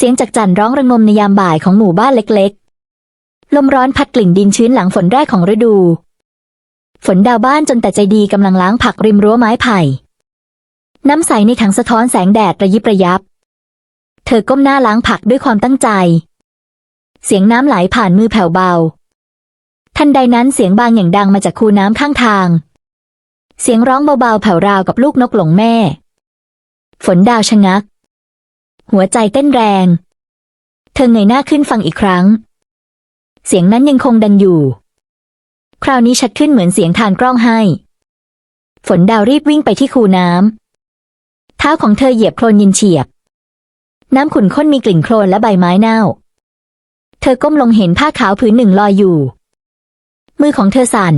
เสียงจากจันร้องระงมในยามบ่ายของหมู่บ้านเล็กๆ ลมร้อนพัดกลิ่นดินชื้นหลังฝนแรกของฤดู ฝนดาวบ้านจนแต่ใจดีกำลังล้างผักริมรั้วไม้ไผ่ น้ำใสในถังสะท้อนแสงแดดระยิบระยับ เธอก้มหน้าล้างผักด้วยความตั้งใจ เสียงน้ำไหลผ่านมือแผ่วเบา ทันใดนั้นเสียงบางอย่างดังมาจากคูน้ำข้างทาง เสียงร้องเบาๆแผ่วราวกับลูกนกหลงแม่ ฝนดาวชะงัก หัวใจเต้นแรง เธอเงยหน้าขึ้นฟังอีกครั้ง เสียงนั้นยังคงดังอยู่ คราวนี้ชัดขึ้นเหมือนเสียงทานกล้องให้ ฝนดาวรีบวิ่งไปที่คูน้ำเท้าของเธอเหยียบโคลนยินเฉียบ น้ำขุ่นข้นมีกลิ่นโคลนและใบไม้เน่า เธอก้มลงเห็นผ้าขาวผืนหนึ่งลอยอยู่ มือของเธอสั่น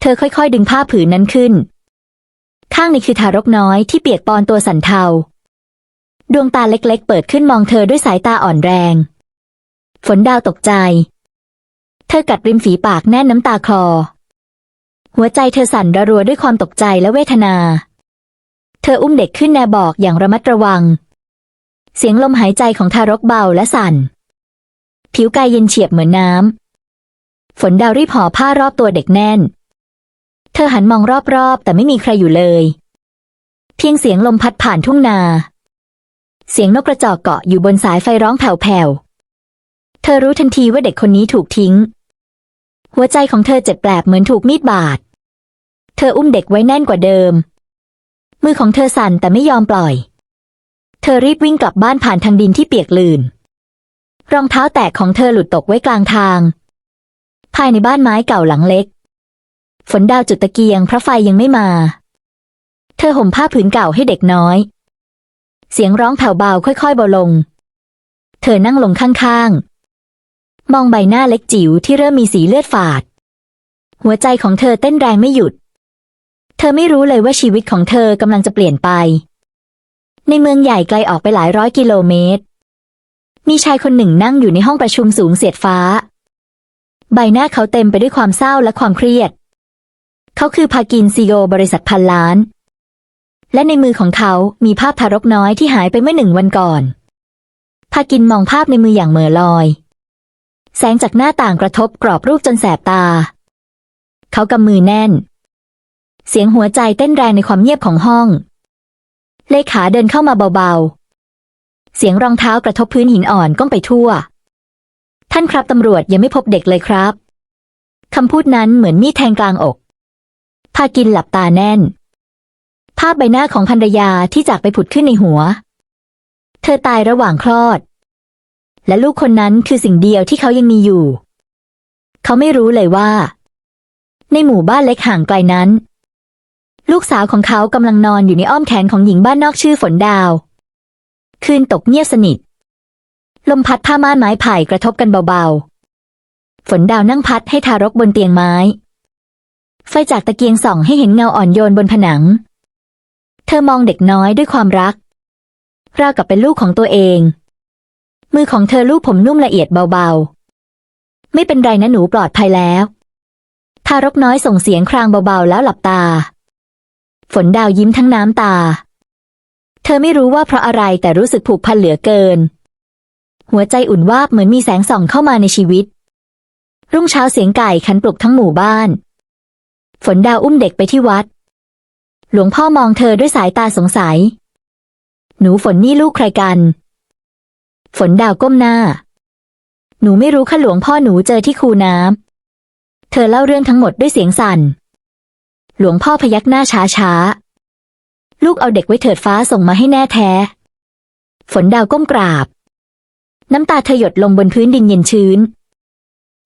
เธอค่อยๆดึงผ้าผืนนั้นขึ้น ข้างในคือทารกน้อยที่เปียกปอนตัวสั่นเทา ดวงตาเล็กๆ เปิดขึ้นมองเธอด้วยสายตาอ่อนแรง ฝนดาวตกใจ เธอกัดริมฝีปากแน่นน้ำตาคลอ หัวใจเธอสั่นระรัวด้วยความตกใจและเวทนา เธออุ้มเด็กขึ้นแนบอกอย่างระมัดระวัง เสียงลมหายใจของทารกเบาและสั่น ผิวกายเย็นเฉียบเหมือนน้ำ ฝนดาวรีบห่อผ้ารอบตัวเด็กแน่น เธอหันมองรอบๆ แต่ไม่มีใครอยู่เลย เพียงเสียงลมพัดผ่านทุ่งนา เสียงนกกระจอกเกาะอยู่บนสายไฟร้องแผ่วๆ เธอรู้ทันทีว่าเด็กคนนี้ถูกทิ้ง หัวใจของเธอเจ็บแปลบเหมือนถูกมีดบาด เธออุ้มเด็กไว้แน่นกว่าเดิม มือของเธอสั่นแต่ไม่ยอมปล่อย เธอรีบวิ่งกลับบ้านผ่านทางดินที่เปียกลื่น รองเท้าแตกของเธอหลุดตกไว้กลางทาง ภายในบ้านไม้เก่าหลังเล็ก ฝนดาวจุดตะเกียงเพราะไฟยังไม่มา เธอห่มผ้าผืนเก่าให้เด็กน้อย เสียงร้องแผ่วเบาค่อยๆเบาลง เธอนั่งลงข้างๆ มองใบหน้าเล็กจิ๋วที่เริ่มมีสีเลือดฝาด หัวใจของเธอเต้นแรงไม่หยุด เธอไม่รู้เลยว่าชีวิตของเธอกำลังจะเปลี่ยนไป ในเมืองใหญ่ไกลออกไปหลายร้อยกิโลเมตร มีชายคนหนึ่งนั่งอยู่ในห้องประชุมสูงเสียดฟ้า ใบหน้าเขาเต็มไปด้วยความเศร้าและความเครียด เขาคือพากินซีโอบริษัทพันล้าน และในมือของเขามีภาพทารกน้อยที่หายไปเมื่อหนึ่งวันก่อนพากินมองภาพในมืออย่างเม่อลอย แสงจากหน้าต่างกระทบกรอบรูปจนแสบตา เขากำมือแน่น เสียงหัวใจเต้นแรงในความเงียบของห้อง เลขาเดินเข้ามาเบาๆ เสียงรองเท้ากระทบพื้นหินอ่อนก้องไปทั่ว ท่านครับตำรวจยังไม่พบเด็กเลยครับคำพูดนั้นเหมือนมีดแทงกลางอกพากินหลับตาแน่น ภาพใบหน้าของภรรยาที่จากไปผุดขึ้นในหัว เธอตายระหว่างคลอด และลูกคนนั้นคือสิ่งเดียวที่เขายังมีอยู่ เขาไม่รู้เลยว่า ในหมู่บ้านเล็กห่างไกลนั้น ลูกสาวของเขากำลังนอนอยู่ในอ้อมแขนของหญิงบ้านนอกชื่อฝนดาว คืนตกเงียบสนิท ลมพัดผ้าม่านไม้ไผ่กระทบกันเบาๆ ฝนดาวนั่งพัดให้ทารกบนเตียงไม้ ไฟจากตะเกียงส่องให้เห็นเงาอ่อนโยนบนผนัง เธอมองเด็กน้อยด้วยความรัก ราวกับเป็นลูกของตัวเอง มือของเธอลูบผมนุ่มละเอียดเบาๆ ไม่เป็นไรนะหนูปลอดภัยแล้ว ทารกน้อยส่งเสียงครางเบาๆ แล้วหลับตา ฝนดาวยิ้มทั้งน้ำตา เธอไม่รู้ว่าเพราะอะไรแต่รู้สึกผูกพันเหลือเกิน หัวใจอุ่นวาบเหมือนมีแสงส่องเข้ามาในชีวิต รุ่งเช้าเสียงไก่ขันปลุกทั้งหมู่บ้าน ฝนดาวอุ้มเด็กไปที่วัด หลวงพ่อมองเธอด้วยสายตาสงสัย หนูฝนนี่ลูกใครกัน ฝนดาวก้มหน้า หนูไม่รู้ค่ะหลวงพ่อหนูเจอที่คูน้ำ เธอเล่าเรื่องทั้งหมดด้วยเสียงสั่น หลวงพ่อพยักหน้าช้าช้า ลูกเอาเด็กไว้เถิดฟ้าส่งมาให้แน่แท้ ฝนดาวก้มกราบ น้ำตาเธอหยดลงบนพื้นดินเย็นชื้น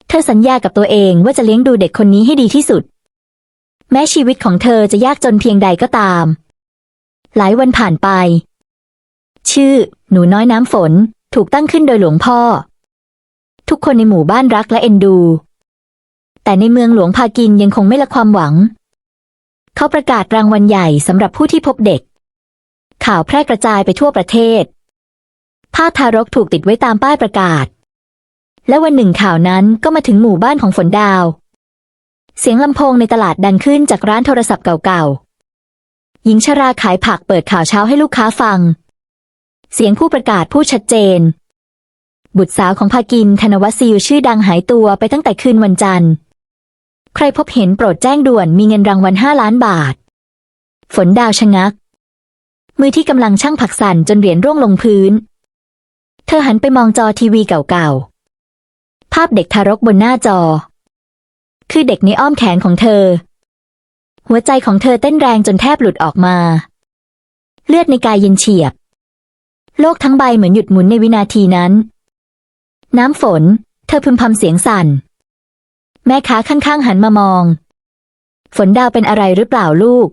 เธอสัญญากับตัวเองว่าจะเลี้ยงดูเด็กคนนี้ให้ดีที่สุด แม้ชีวิตของเธอจะยากจนเพียงใดก็ตาม หลายวันผ่านไป ชื่อ หนูน้อยน้ำฝนถูกตั้งขึ้นโดยหลวงพ่อ ทุกคนในหมู่บ้านรักและเอ็นดู แต่ในเมืองหลวงพากินยังคงไม่ละความหวัง เขาประกาศรางวัลใหญ่สำหรับผู้ที่พบเด็ก ข่าวแพร่กระจายไปทั่วประเทศภาพทารกถูกติดไว้ตามป้ายประกาศ และวันหนึ่งข่าวนั้นก็มาถึงหมู่บ้านของฝนดาว เสียงลำโพงในตลาดดังขึ้นจากร้านโทรศัพท์เก่าๆ หญิงชราขายผักเปิดข่าวเช้าให้ลูกค้าฟัง เสียงผู้ประกาศพูดชัดเจน บุตรสาวของพากินธนวัตซิลชื่อดังหายตัวไปตั้งแต่คืนวันจันทร์ ใครพบเห็นโปรดแจ้งด่วนมีเงินรางวัลห้าล้านบาท ฝนดาวชะงัก มือที่กำลังช่างผักสั่นจนเหรียญร่วงลงพื้น เธอหันไปมองจอทีวีเก่าๆ ภาพเด็กทารกบนหน้าจอ คือเด็กในอ้อมแขนของเธอ หัวใจของเธอเต้นแรงจนแทบหลุดออกมา เลือดในกายเย็นเฉียบ โลกทั้งใบเหมือนหยุดหมุนในวินาทีนั้น น้ำฝน เธอพึมพำเสียงสั่น แม่ค้าข้างๆหันมามอง ฝนดาวเป็นอะไรหรือเปล่าลูก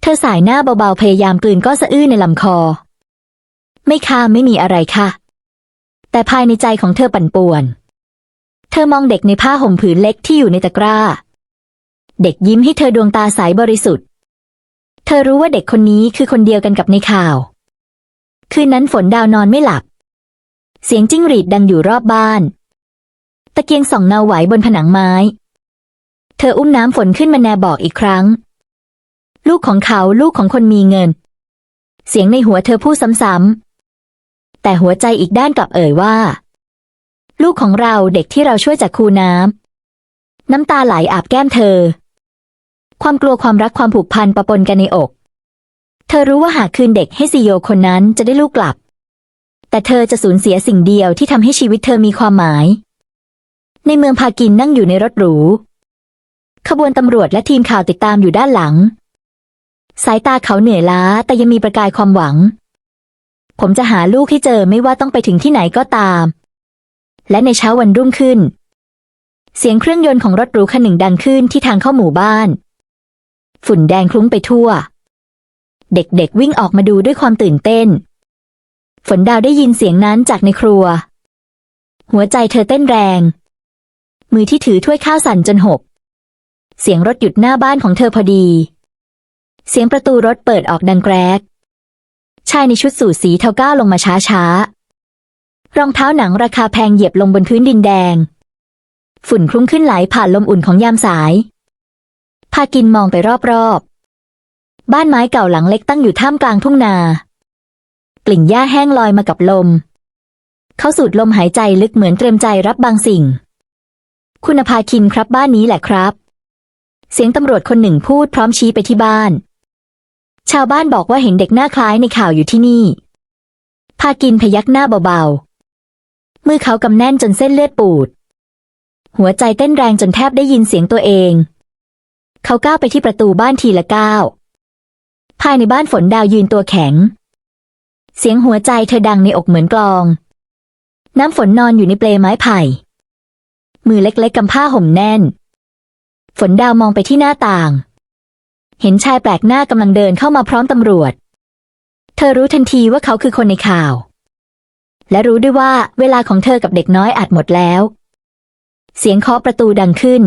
เธอสายหน้าเบาๆพยายามกลืนก้อนสะอื้นในลำคอ ไม่ค่ะไม่มีอะไรค่ะ แต่ภายในใจของเธอปั่นป่วน เธอมองเด็กในผ้าห่มผืนเล็กที่อยู่ในตะกร้า เด็กยิ้มให้เธอดวงตาใสบริสุทธิ์ เธอรู้ว่าเด็กคนนี้คือคนเดียวกันกับในข่าว คืนนั้นฝนดาวนอนไม่หลับ เสียงจิ้งหรีดดังอยู่รอบบ้าน ตะเกียงส่องเงาไหวบนผนังไม้ เธออุ้มน้ำฝนขึ้นมาแนบอกอีกครั้ง ลูกของเขาลูกของคนมีเงิน เสียงในหัวเธอพูดซ้ำๆแต่หัวใจอีกด้านกลับเอ่ยว่า ลูกของเราเด็กที่เราช่วยจากคูน้ำ น้ำตาไหลอาบแก้มเธอ ความกลัวความรักความผูกพันปะปนกันในอก เธอรู้ว่าหากคืนเด็กให้ซีโยคนนั้นจะได้ลูกกลับ แต่เธอจะสูญเสียสิ่งเดียวที่ทำให้ชีวิตเธอมีความหมาย ในเมืองพากินนั่งอยู่ในรถหรู ขบวนตำรวจและทีมข่าวติดตามอยู่ด้านหลัง สายตาเขาเหนื่อยล้าแต่ยังมีประกายความหวัง ผมจะหาลูกให้เจอไม่ว่าต้องไปถึงที่ไหนก็ตาม และในเช้าวันรุ่งขึ้น เสียงเครื่องยนต์ของรถหรูคันหนึ่งดังขึ้นที่ทางเข้าหมู่บ้าน ฝุ่นแดงคลุ้งไปทั่ว เด็กๆวิ่งออกมาดูด้วยความตื่นเต้น ฝนดาวได้ยินเสียงนั้นจากในครัว หัวใจเธอเต้นแรง มือที่ถือถ้วยข้าวสั่นจนหก เสียงรถหยุดหน้าบ้านของเธอพอดี เสียงประตูรถเปิดออกดังแกรกชายในชุดสูทสีเทาก้าลงมาช้าช้าๆ รองเท้าหนังราคาแพงเหยียบลงบนพื้นดินแดง ฝุ่นคลุ้งขึ้นไหลผ่านลมอุ่นของยามสาย พากินมองไปรอบๆ บ้านไม้เก่าหลังเล็กตั้งอยู่ท่ามกลางทุ่งนา กลิ่นหญ้าแห้งลอยมากับลม เขาสูดลมหายใจลึกเหมือนเตรียมใจรับบางสิ่ง คุณภาคินครับบ้านนี้แหละครับ เสียงตำรวจคนหนึ่งพูดพร้อมชี้ไปที่บ้าน ชาวบ้านบอกว่าเห็นเด็กหน้าคล้ายในข่าวอยู่ที่นี่ พากินพยักหน้าเบาๆ มือเขากำแน่นจนเส้นเลือดปูด หัวใจเต้นแรงจนแทบได้ยินเสียงตัวเอง เขาก้าวไปที่ประตูบ้านทีละก้าว ภายในบ้านฝนดาวยืนตัวแข็ง เสียงหัวใจเธอดังในอกเหมือนกลอง น้ำฝนนอนอยู่ในเปลไม้ไผ่ มือเล็กๆกำผ้าห่มแน่น ฝนดาวมองไปที่หน้าต่าง เห็นชายแปลกหน้ากำลังเดินเข้ามาพร้อมตำรวจ เธอรู้ทันทีว่าเขาคือคนในข่าว และรู้ด้วยว่าเวลาของเธอกับเด็กน้อยอาจหมดแล้ว เสียงเคาะประตูดังขึ้น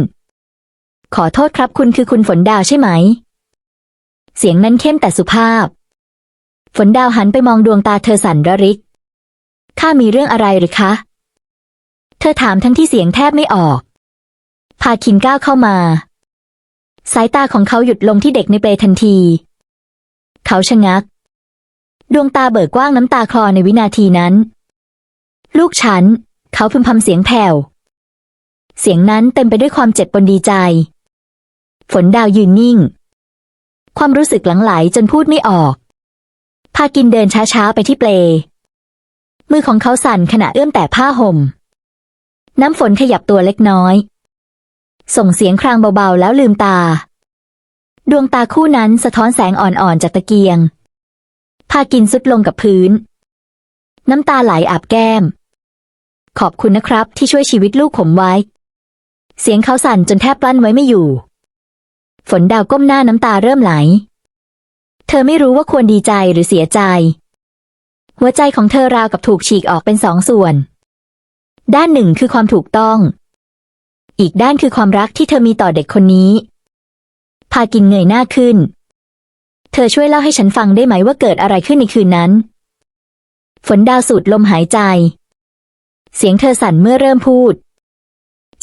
ขอโทษครับคุณคือคุณฝนดาวใช่ไหม เสียงนั้นเข้มแต่สุภาพ ฝนดาวหันไปมองดวงตาเธอสั่นระริก ข้ามีเรื่องอะไรหรือคะ เธอถามทั้งที่เสียงแทบไม่ออก พาคินก้าวเข้ามา สายตาของเขาหยุดลงที่เด็กในเปลทันที เขาชะงัก ดวงตาเบิกกว้างน้ำตาคลอในวินาทีนั้น ลูกฉัน เขาพึมพำเสียงแผ่ว เสียงนั้นเต็มไปด้วยความเจ็บปนดีใจ ฝนดาวยืนนิ่ง ความรู้สึกหลังไหลจนพูดไม่ออก พากินเดินช้าๆไปที่เปล มือของเขาสั่นขณะเอื้อมแต่ผ้าห่ม น้ำฝนขยับตัวเล็กน้อย ส่งเสียงครางเบาๆแล้วลืมตา ดวงตาคู่นั้นสะท้อนแสงอ่อนๆจากตะเกียง พากินสุดลงกับพื้นน้ำตาไหลอาบแก้ม ขอบคุณนะครับที่ช่วยชีวิตลูกผมไว้ เสียงเขาสั่นจนแทบกลั้นไว้ไม่อยู่ ฝนดาวก้มหน้าน้ำตาเริ่มไหล เธอไม่รู้ว่าควรดีใจหรือเสียใจ หัวใจของเธอราวกับถูกฉีกออกเป็นสองส่วน ด้านหนึ่งคือความถูกต้อง อีกด้านคือความรักที่เธอมีต่อเด็กคนนี้ พากินเงยหน้าขึ้น เธอช่วยเล่าให้ฉันฟังได้ไหมว่าเกิดอะไรขึ้นในคืนนั้น ฝนดาวสูดลมหายใจ เสียงเธอสั่นเมื่อเริ่มพูด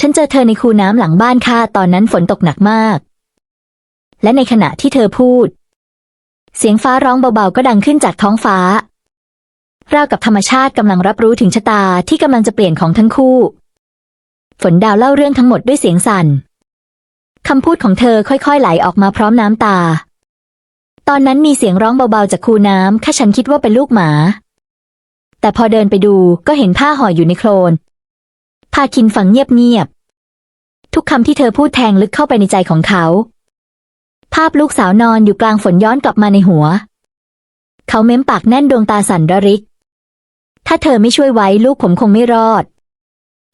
ฉันเจอเธอในคูน้ำหลังบ้านค่ะตอนนั้นฝนตกหนักมาก และในขณะที่เธอพูด เสียงฟ้าร้องเบาๆก็ดังขึ้นจากท้องฟ้าราวกับธรรมชาติกำลังรับรู้ถึงชะตาที่กำลังจะเปลี่ยนของทั้งคู่ ฝนดาวเล่าเรื่องทั้งหมดด้วยเสียงสั่นคำพูดของเธอค่อยๆ ไหลออกมาพร้อมน้ำตา ตอนนั้นมีเสียงร้องเบาๆจากคูน้ำแค่ฉันคิดว่าเป็นลูกหมา แต่พอเดินไปดูก็เห็นผ้าห่ออยู่ในโคลน พาคินฟังเงียบๆ ทุกคำที่เธอพูดแทงลึกเข้าไปในใจของเขา ภาพลูกสาวนอนอยู่กลางฝนย้อนกลับมาในหัว เขาเม้มปากแน่นดวงตาสั่นระริก ถ้าเธอไม่ช่วยไว้ลูกผมคงไม่รอด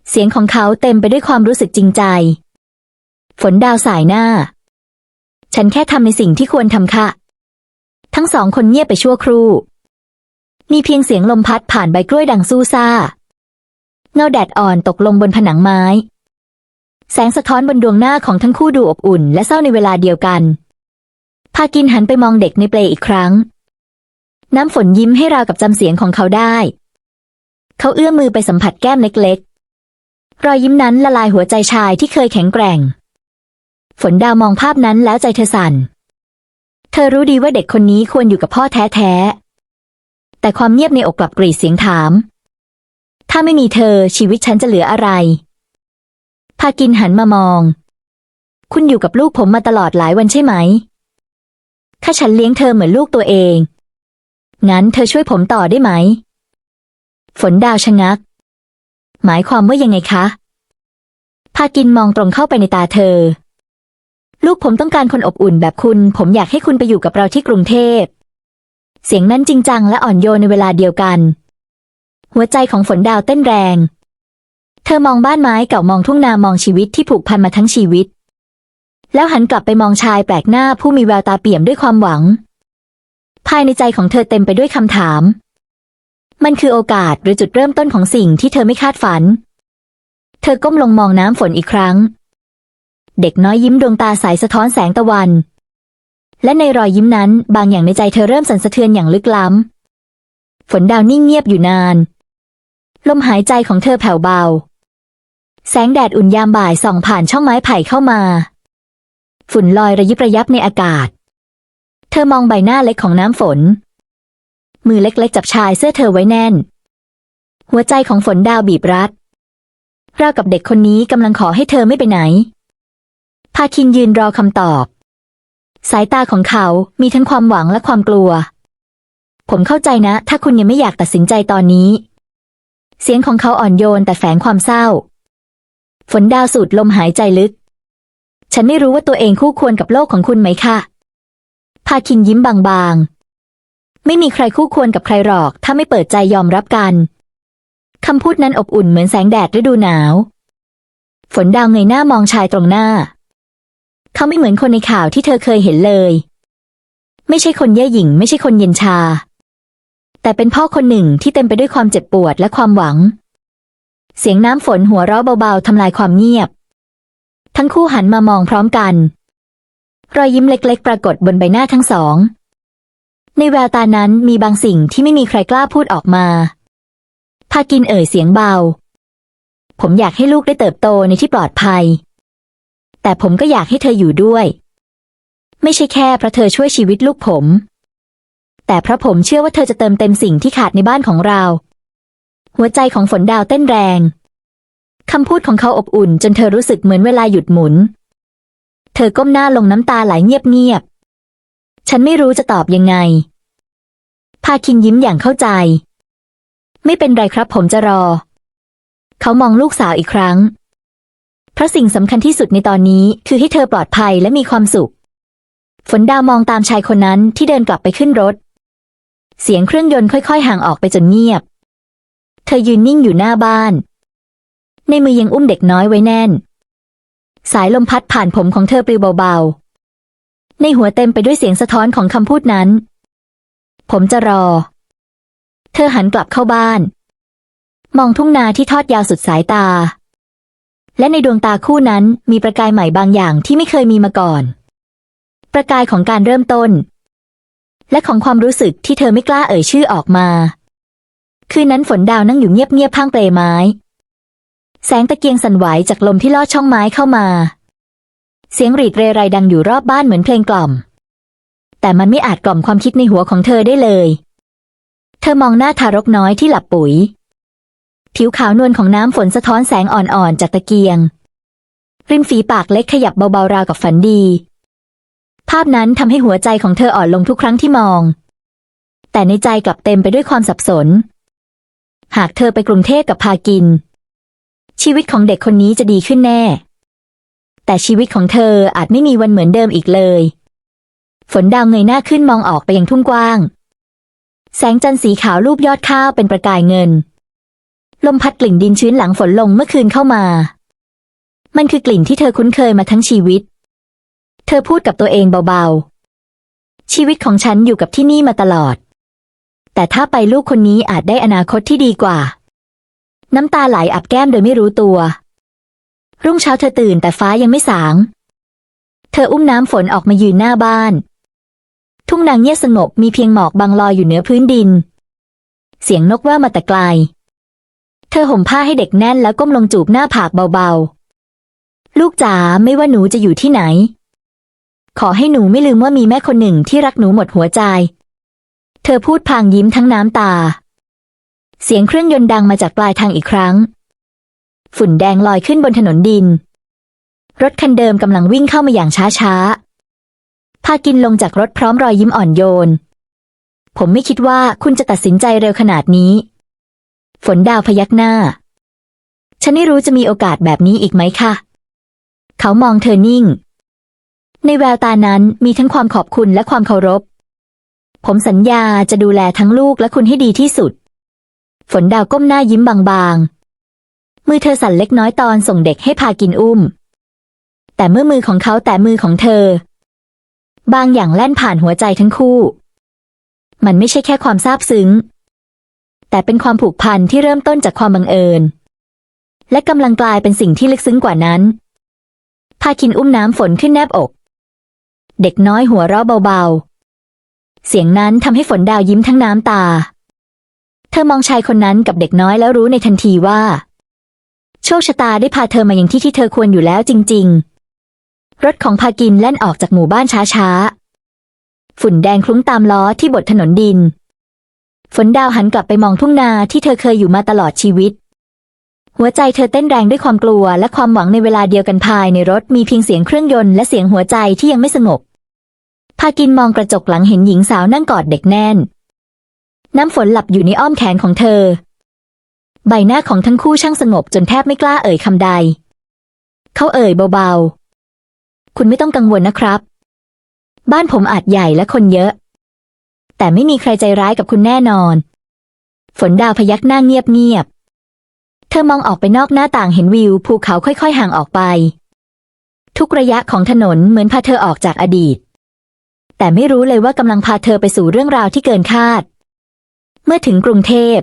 เสียงของเขาเต็มไปด้วยความรู้สึกจริงใจ ฝนดาวสายหน้า ฉันแค่ทำในสิ่งที่ควรทำค่ะ ทั้งสองคนเงียบไปชั่วครู่ มีเพียงเสียงลมพัดผ่านใบกล้วยดังสู้ซ่า เงาแดดอ่อนตกลงบนผนังไม้ แสงสะท้อนบนดวงหน้าของทั้งคู่ดูอบอุ่น และเศร้าในเวลาเดียวกัน พากินหันไปมองเด็กในเปลอีกครั้ง น้ำฝนยิ้มให้ราวกับจำเสียงของเขาได้ เขาเอื้อมมือไปสัมผัสแก้มเล็กๆ รอยยิ้มนั้นละลายหัวใจชายที่เคยแข็งแกร่ง ฝนดาวมองภาพนั้นแล้วใจเธอสั่น เธอรู้ดีว่าเด็กคนนี้ควรอยู่กับพ่อแท้ๆ แต่ความเงียบในอกกลับกรีดเสียงถาม ถ้าไม่มีเธอชีวิตฉันจะเหลืออะไรพากินหันมามอง คุณอยู่กับลูกผมมาตลอดหลายวันใช่ไหมถ้าฉันเลี้ยงเธอเหมือนลูกตัวเอง งั้นเธอช่วยผมต่อได้ไหม ฝนดาวชะงัก หมายความว่ายังไงคะพากินมองตรงเข้าไปในตาเธอ ลูกผมต้องการคนอบอุ่นแบบคุณ ผมอยากให้คุณไปอยู่กับเราที่กรุงเทพ เสียงนั้นจริงจังและอ่อนโยนในเวลาเดียวกัน หัวใจของฝนดาวเต้นแรง เธอมองบ้านไม้เก่ามองทุ่งนามองชีวิตที่ผูกพันมาทั้งชีวิต แล้วหันกลับไปมองชายแปลกหน้าผู้มีแววตาเปี่ยมด้วยความหวัง ภายในใจของเธอเต็มไปด้วยคำถาม มันคือโอกาสหรือจุดเริ่มต้นของสิ่งที่เธอไม่คาดฝัน เธอก้มลงมองน้ำฝนอีกครั้ง เด็กน้อยยิ้มดวงตาใสสะท้อนแสงตะวัน และในรอยยิ้มนั้น บางอย่างในใจเธอเริ่มสั่นสะเทือนอย่างลึกล้ำ ฝนดาวนิ่งเงียบอยู่นาน ลมหายใจของเธอแผ่วเบา แสงแดดอุ่นยามบ่ายส่องผ่านช่องไม้ไผ่เข้ามา ฝุ่นลอยระยิบระยับในอากาศ เธอมองใบหน้าเล็กของน้ำฝน มือเล็กๆจับชายเสื้อเธอไว้แน่น หัวใจของฝนดาวบีบรัดราวกับเด็กคนนี้กำลังขอให้เธอไม่ไปไหน พาคินยืนรอคำตอบ สายตาของเขามีทั้งความหวังและความกลัว ผมเข้าใจนะ ถ้าคุณยังไม่อยากตัดสินใจตอนนี้ เสียงของเขาอ่อนโยนแต่แฝงความเศร้า ฝนดาวสูดลมหายใจลึก ฉันไม่รู้ว่าตัวเองคู่ควรกับโลกของคุณไหมคะพาคินยิ้มบางๆ ไม่มีใครคู่ควรกับใครหรอก ถ้าไม่เปิดใจยอมรับกันคำพูดนั้นอบอุ่นเหมือนแสงแดดฤดูหนาว ฝนดาวเงยหน้ามองชายตรงหน้า เขาไม่เหมือนคนในข่าวที่เธอเคยเห็นเลย ไม่ใช่คนเย่หยิ่ง ไม่ใช่คนเย็นชา แต่เป็นพ่อคนหนึ่งที่เต็มไปด้วยความเจ็บปวดและความหวัง เสียงน้ำฝนหัวเราะเบาๆทำลายความเงียบ ทั้งคู่หันมามองพร้อมกัน รอยยิ้มเล็ก ๆ ปรากฏบนใบหน้าทั้งสอง ในแววตานั้นมีบางสิ่งที่ไม่มีใครกล้าพูดออกมาพากินเอ่ยเสียงเบา ผมอยากให้ลูกได้เติบโตในที่ปลอดภัย แต่ผมก็อยากให้เธออยู่ด้วย ไม่ใช่แค่เพราะเธอช่วยชีวิตลูกผม แต่เพราะผมเชื่อว่าเธอจะเติมเต็มสิ่งที่ขาดในบ้านของเรา หัวใจของฝนดาวเต้นแรงคำพูดของเขาอบอุ่น จนเธอรู้สึกเหมือนเวลาหยุดหมุน เธอก้มหน้าลงน้ำตาไหลเงียบๆ ฉันไม่รู้จะตอบยังไง พาคินยิ้มอย่างเข้าใจ ไม่เป็นไรครับผมจะรอ เขามองลูกสาวอีกครั้ง เพราะสิ่งสำคัญที่สุดในตอนนี้คือให้เธอปลอดภัยและมีความสุข ฝนดาวมองตามชายคนนั้นที่เดินกลับไปขึ้นรถ เสียงเครื่องยนต์ค่อย ๆ ห่างออกไปจนเงียบ เธอยืนนิ่งอยู่หน้าบ้าน ในมือยังอุ้มเด็กน้อยไว้แน่น สายลมพัดผ่านผมของเธอปลิวเบาๆ ในหัวเต็มไปด้วยเสียงสะท้อนของคำพูดนั้น ผมจะรอ เธอหันกลับเข้าบ้าน มองทุ่งนาที่ทอดยาวสุดสายตา และในดวงตาคู่นั้นมีประกายใหม่บางอย่างที่ไม่เคยมีมาก่อน ประกายของการเริ่มต้น และของความรู้สึกที่เธอไม่กล้าเอ่ยชื่อออกมา คืนนั้นฝนดาวนั่งอยู่เงียบๆข้างเปลไม้ แสงตะเกียงสั่นไหวจากลมที่ลอดช่องไม้เข้ามา เสียงรีดเรไรดังอยู่รอบบ้านเหมือนเพลงกล่อม แต่มันไม่อาจกล่อมความคิดในหัวของเธอได้เลย เธอมองหน้าทารกน้อยที่หลับปุ๋ย ผิวขาวนวลของน้ำฝนสะท้อนแสงอ่อนๆจากตะเกียง ริมฝีปากเล็กขยับเบาๆราวกับฝันดี ภาพนั้นทำให้หัวใจของเธออ่อนลงทุกครั้งที่มอง แต่ในใจกลับเต็มไปด้วยความสับสน หากเธอไปกรุงเทพกับพากิน ชีวิตของเด็กคนนี้จะดีขึ้นแน่ แต่ชีวิตของเธออาจไม่มีวันเหมือนเดิมอีกเลย ฝนดาวเงยหน้าขึ้นมองออกไปยังทุ่งกว้าง แสงจันทร์สีขาวลูบยอดข้าวเป็นประกายเงิน ลมพัดกลิ่นดินชื้นหลังฝนลงเมื่อคืนเข้ามา มันคือกลิ่นที่เธอคุ้นเคยมาทั้งชีวิต เธอพูดกับตัวเองเบาๆ ชีวิตของฉันอยู่กับที่นี่มาตลอด แต่ถ้าไปลูกคนนี้อาจได้อนาคตที่ดีกว่า น้ำตาไหลอับแก้มโดยไม่รู้ตัว รุ่งเช้าเธอตื่นแต่ฟ้ายังไม่สาง เธออุ้มน้ำฝนออกมายืนหน้าบ้าน ทุ่งนางเงียบสงบมีเพียงหมอกบางลอยอยู่เหนือพื้นดิน เสียงนกแว่ามาแต่ไกล เธอห่มผ้าให้เด็กแน่นแล้วก้มลงจูบหน้าผากเบาๆ ลูกจ๋าไม่ว่าหนูจะอยู่ที่ไหน ขอให้หนูไม่ลืมว่ามีแม่คนหนึ่งที่รักหนูหมดหัวใจ เธอพูดพางยิ้มทั้งน้ำตา เสียงเครื่องยนต์ดังมาจากปลายทางอีกครั้ง ฝุ่นแดงลอยขึ้นบนถนนดิน รถคันเดิมกำลังวิ่งเข้ามาอย่างช้าๆ พากินลงจากรถพร้อมรอยยิ้มอ่อนโยน ผมไม่คิดว่าคุณจะตัดสินใจเร็วขนาดนี้ ฝนดาวพยักหน้า ฉันไม่รู้จะมีโอกาสแบบนี้อีกไหมคะเขามองเธอนิ่ง ในแววตานั้นมีทั้งความขอบคุณและความเคารพ ผมสัญญาจะดูแลทั้งลูกและคุณให้ดีที่สุด ฝนดาวก้มหน้ายิ้มบางๆ มือเธอสั่นเล็กน้อยตอนส่งเด็กให้พากินอุ้ม แต่เมื่อมือของเขาแตะมือของเธอ บางอย่างแล่นผ่านหัวใจทั้งคู่ มันไม่ใช่แค่ความซาบซึ้ง แต่เป็นความผูกพันที่เริ่มต้นจากความบังเอิญ และกำลังกลายเป็นสิ่งที่ลึกซึ้งกว่านั้น พาคินอุ้มน้ำฝนขึ้นแนบอก เด็กน้อยหัวเราะเบาๆ เสียงนั้นทำให้ฝนดาวยิ้มทั้งน้ำตา เธอมองชายคนนั้นกับเด็กน้อยแล้วรู้ในทันทีว่า โชคชะตาได้พาเธอมาอย่างที่ที่เธอควรอยู่แล้วจริง ๆ รถของพากินแล่นออกจากหมู่บ้านช้าๆ ฝุ่นแดงคลุ้งตามล้อที่บดถนนดิน ฝนดาวหันกลับไปมองทุ่งนาที่เธอเคยอยู่มาตลอดชีวิต หัวใจเธอเต้นแรงด้วยความกลัวและความหวังในเวลาเดียวกันภายในรถมีเพียงเสียงเครื่องยนต์และเสียงหัวใจที่ยังไม่สงบ พากินมองกระจกหลังเห็นหญิงสาวนั่งกอดเด็กแน่น น้ำฝนหลับอยู่ในอ้อมแขนของเธอ ใบหน้าของทั้งคู่ช่างสงบจนแทบไม่กล้าเอ่ยคำใด เขาเอ่ยเบาๆ คุณไม่ต้องกังวลนะครับ บ้านผมอาจใหญ่และคนเยอะ แต่ไม่มีใครใจร้ายกับคุณแน่นอน ฝนดาวพยักหน้าเงียบๆ เธอมองออกไปนอกหน้าต่างเห็นวิว ภูเขาค่อยๆ ห่างออกไป ทุกระยะของถนนเหมือนพาเธอออกจากอดีต แต่ไม่รู้เลยว่ากำลังพาเธอไปสู่เรื่องราวที่เกินคาด เมื่อถึงกรุงเทพ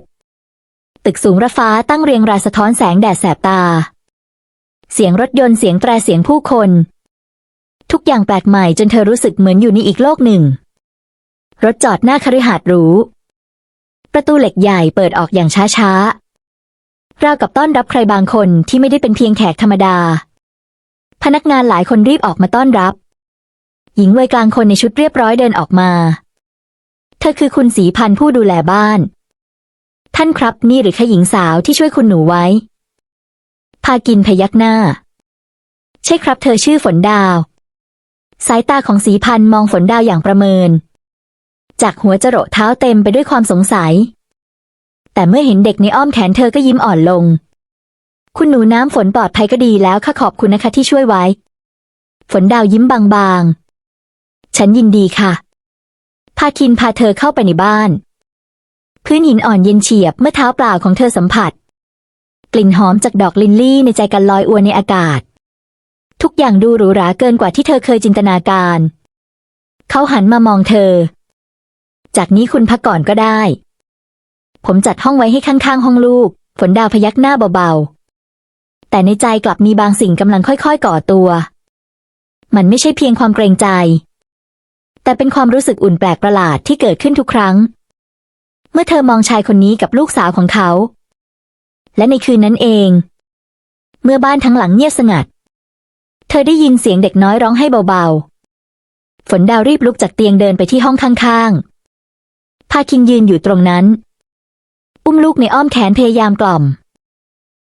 ตึกสูงระฟ้าตั้งเรียงรายสะท้อนแสงแดดแสบตา เสียงรถยนต์เสียงแตรเสียงผู้คน ทุกอย่างแปลกใหม่จนเธอรู้สึกเหมือนอยู่ในอีกโลกหนึ่ง รถจอดหน้าคฤหาสน์หรู ประตูเหล็กใหญ่เปิดออกอย่างช้าๆ ราวกับต้อนรับใครบางคนที่ไม่ได้เป็นเพียงแขกธรรมดา พนักงานหลายคนรีบออกมาต้อนรับ หญิงวัยกลางคนในชุดเรียบร้อยเดินออกมา เธอคือคุณสีพันธ์ผู้ดูแลบ้าน ท่านครับนี่หรือคะหญิงสาวที่ช่วยคุณหนูไว้ พากินพยักหน้า ใช่ครับเธอชื่อฝนดาว สายตาของสีพันธ์มองฝนดาวอย่างประเมิน จากหัวจรดเท้าเต็มไปด้วยความสงสัย แต่เมื่อเห็นเด็กในอ้อมแขนเธอก็ยิ้มอ่อนลง คุณหนูน้ำฝนปลอดภัยก็ดีแล้วค่ะขอบคุณนะคะที่ช่วยไว้ ฝนดาวยิ้มบางๆ ฉันยินดีค่ะ พาคินพาเธอเข้าไปในบ้าน พื้นหินอ่อนเย็นเฉียบเมื่อเท้าเปล่าของเธอสัมผัส กลิ่นหอมจากดอกลินลี่ในใจกันลอยอวนในอากาศ ทุกอย่างดูหรูหราเกินกว่าที่เธอเคยจินตนาการ เขาหันมามองเธอ จากนี้คุณพักก่อนก็ได้ ผมจัดห้องไว้ให้ข้างๆห้องลูก ฝนดาวพยักหน้าเบาๆ แต่ในใจกลับมีบางสิ่งกำลังค่อยๆก่อตัว มันไม่ใช่เพียงความเกรงใจ แต่เป็นความรู้สึกอุ่นแปลกประหลาดที่เกิดขึ้นทุกครั้ง เมื่อเธอมองชายคนนี้กับลูกสาวของเขา และในคืนนั้นเอง เมื่อบ้านทั้งหลังเงียบสงัด เธอได้ยินเสียงเด็กน้อยร้องให้เบาๆ ฝนดาวรีบลุกจากเตียงเดินไปที่ห้องข้างๆ พาคินยืนอยู่ตรงนั้น อุ้มลูกในอ้อมแขนพยายามกล่อม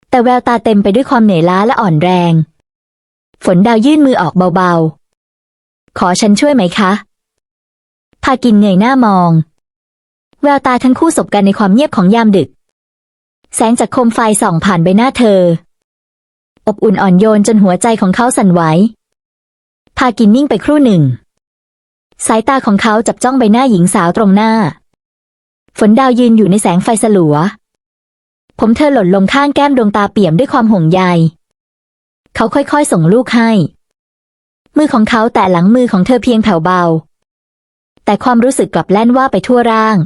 แต่แววตาเต็มไปด้วยความเหนื่อยล้าและอ่อนแรง ฝนดาวยื่นมือออกเบาๆ ขอฉันช่วยไหมคะ พากินเงยหน้ามอง แววตาทั้งคู่สบกันในความเงียบของยามดึก แสงจากโคมไฟส่องผ่านใบหน้าเธอ อบอุ่นอ่อนโยนจนหัวใจของเขาสั่นไหว พากินนิ่งไปครู่หนึ่งสายตาของเขาจับจ้องใบหน้าหญิงสาวตรงหน้า ฝนดาวยืนอยู่ในแสงไฟสลัว ผมเธอหล่นลงข้างแก้มดวงตาเปี่ยมด้วยความห่วงใย เขาค่อยๆส่งลูกให้ มือของเขาแตะหลังมือของเธอเพียงแผ่วเบา แต่ความรู้สึกกลับแล่นว่าไปทั่วร่าง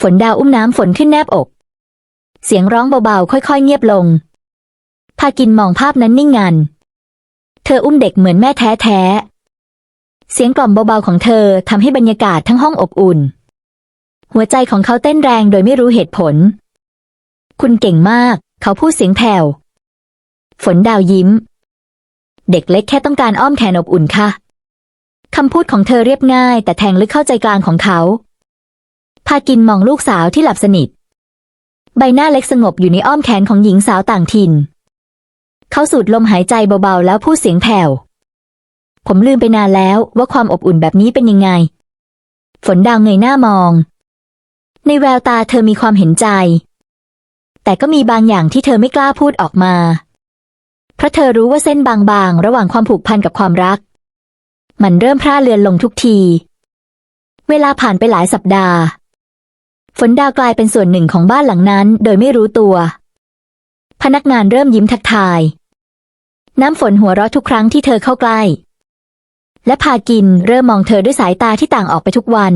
ฝนดาวอุ้มน้ำฝนขึ้นแนบอก เสียงร้องเบาๆค่อยๆเงียบลง พากินมองภาพนั้นนิ่งงัน เธออุ้มเด็กเหมือนแม่แท้ๆ เสียงกล่อมเบาๆของเธอทำให้บรรยากาศทั้งห้องอบอุ่น หัวใจของเขาเต้นแรงโดยไม่รู้เหตุผล คุณเก่งมาก เขาพูดเสียงแผ่ว ฝนดาวยิ้ม เด็กเล็กแค่ต้องการอ้อมแขนอบอุ่นค่ะ คำพูดของเธอเรียบง่าย แต่แทงลึกเข้าใจกลางของเขา พากินมองลูกสาวที่หลับสนิท ใบหน้าเล็กสงบอยู่ในอ้อมแขนของหญิงสาวต่างถิ่น เขาสูดลมหายใจเบาๆ แล้วพูดเสียงแผ่ว ผมลืมไปนานแล้วว่าความอบอุ่นแบบนี้เป็นยังไง ฝนดาวเงยหน้ามอง ในแววตาเธอมีความเห็นใจ แต่ก็มีบางอย่างที่เธอไม่กล้าพูดออกมา เพราะเธอรู้ว่าเส้นบางๆ ระหว่างความผูกพันกับความรัก มันเริ่มพร่าเลือนลงทุกที เวลาผ่านไปหลายสัปดาห์ ฝนดาวกลายเป็นส่วนหนึ่งของบ้านหลังนั้น โดยไม่รู้ตัว พนักงานเริ่มยิ้มทักทาย น้ำฝนหัวเราะทุกครั้งที่เธอเข้าใกล้ และพากินเริ่มมองเธอด้วยสายตาที่ต่างออกไปทุกวัน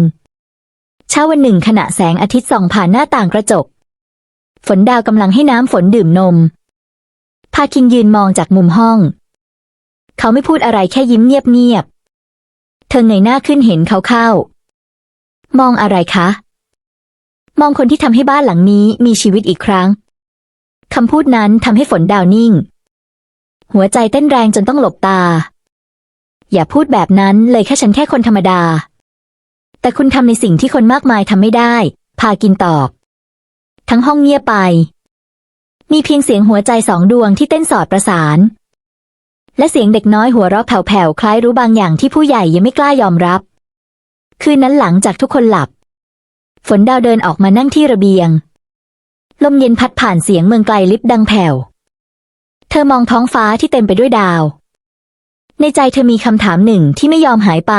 เช้าวันหนึ่งขณะแสงอาทิตย์ส่องผ่านหน้าต่างกระจก ฝนดาวกำลังให้น้ำฝนดื่มนม พาคินยืนมองจากมุมห้อง เขาไม่พูดอะไรแค่ยิ้มเงียบๆ เธอเงยหน้าขึ้นเห็นเขาเข้า มองอะไรคะ มองคนที่ทำให้บ้านหลังนี้มีชีวิตอีกครั้งคำพูดนั้นทำให้ฝนดาวนิ่ง หัวใจเต้นแรงจนต้องหลบตา อย่าพูดแบบนั้นเลยแค่ฉันแค่คนธรรมดา แต่คุณทำในสิ่งที่คนมากมายทำไม่ได้ พากินตอบ ทั้งห้องเงียบไป มีเพียงเสียงหัวใจสองดวงที่เต้นสอดประสาน และเสียงเด็กน้อยหัวเราะแผ่วๆคล้ายรู้บางอย่างที่ผู้ใหญ่ยังไม่กล้ายอมรับ คืนนั้นหลังจากทุกคนหลับ ฝนดาวเดินออกมานั่งที่ระเบียง ลมเย็นพัดผ่านเสียงเมืองไกลลิบดังแผ่ว เธอมองท้องฟ้าที่เต็มไปด้วยดาว ในใจเธอมีคำถามหนึ่งที่ไม่ยอมหายไป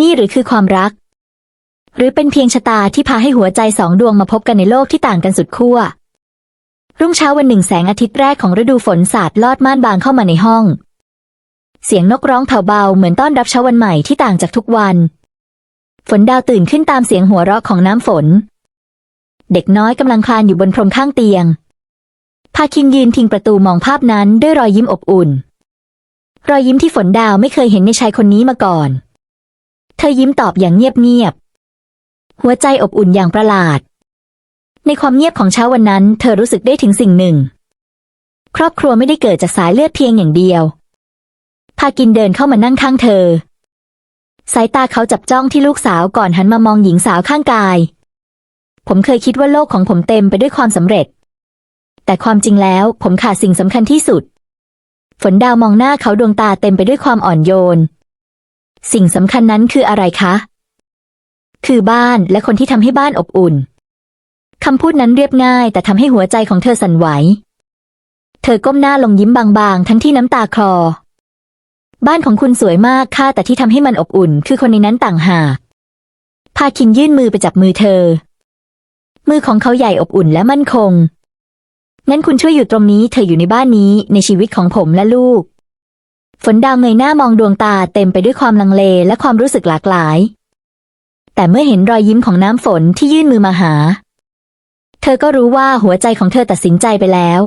นี่หรือคือความรัก หรือเป็นเพียงชะตาที่พาให้หัวใจสองดวงมาพบกันในโลกที่ต่างกันสุดขั้ว รุ่งเช้าวันหนึ่งแสงอาทิตย์แรกของฤดูฝนสาดลอดม่านบางเข้ามาในห้อง เสียงนกร้องแผ่วเบาเหมือนต้อนรับเช้าวันใหม่ที่ต่างจากทุกวัน ฝนดาวตื่นขึ้นตามเสียงหัวเราะของน้ำฝน เด็กน้อยกำลังคลานอยู่บนพรมข้างเตียงพาคินยืนพิงประตูมองภาพนั้นด้วยรอยยิ้มอบอุ่น รอยยิ้มที่ฝนดาวไม่เคยเห็นในชายคนนี้มาก่อน ธอยิ้มตอบอย่างเงียบๆ หัวใจอบอุ่นอย่างประหลาด ในความเงียบของเช้าวันนั้น เธอรู้สึกได้ถึงสิ่งหนึ่ง ครอบครัวไม่ได้เกิดจากสายเลือดเพียงอย่างเดียว พากินเดินเข้ามานั่งข้างเธอ สายตาเขาจับจ้องที่ลูกสาวก่อนหันมามองหญิงสาวข้างกาย ผมเคยคิดว่าโลกของผมเต็มไปด้วยความสำเร็จ แต่ความจริงแล้วผมขาดสิ่งสำคัญที่สุด ฝนดาวมองหน้าเขาดวงตาเต็มไปด้วยความอ่อนโยน สิ่งสำคัญนั้นคืออะไรคะ คือบ้านและคนที่ทำให้บ้านอบอุ่นคำพูดนั้นเรียบง่าย แต่ทำให้หัวใจของเธอสั่นไหว เธอก้มหน้าลงยิ้มบางๆ ทั้งที่น้ำตาคลอ บ้านของคุณสวยมากค่ะแต่ที่ทำให้มันอบอุ่น คือคนในนั้นต่างหากพาคินยื่นมือไปจับมือเธอ มือของเขาใหญ่อบอุ่นและมั่นคงงั้นคุณช่วยอยู่ตรงนี้ เธออยู่ในบ้านนี้ในชีวิตของผมและลูก ฝนดาวเงยหน้ามองดวงตาเต็มไปด้วยความลังเลและความรู้สึกหลากหลาย แต่เมื่อเห็นรอยยิ้มของน้ำฝนที่ยื่นมือมาหา เธอก็รู้ว่าหัวใจของเธอตัดสินใจไปแล้ว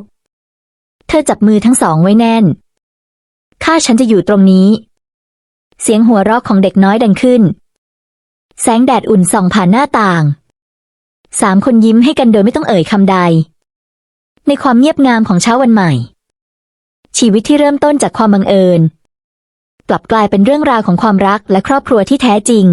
เธอจับมือทั้งสองไว้แน่น ข้าฉันจะอยู่ตรงนี้ เสียงหัวเราะของเด็กน้อยดังขึ้น แสงแดดอุ่นส่องผ่านหน้าต่าง สามคนยิ้มให้กันโดยไม่ต้องเอ่ยคำใด ในความเงียบงามของเช้าวันใหม่ ชีวิตที่เริ่มต้นจากความบังเอิญ กลับกลายเป็นเรื่องราวของความรักและครอบครัวที่แท้จริง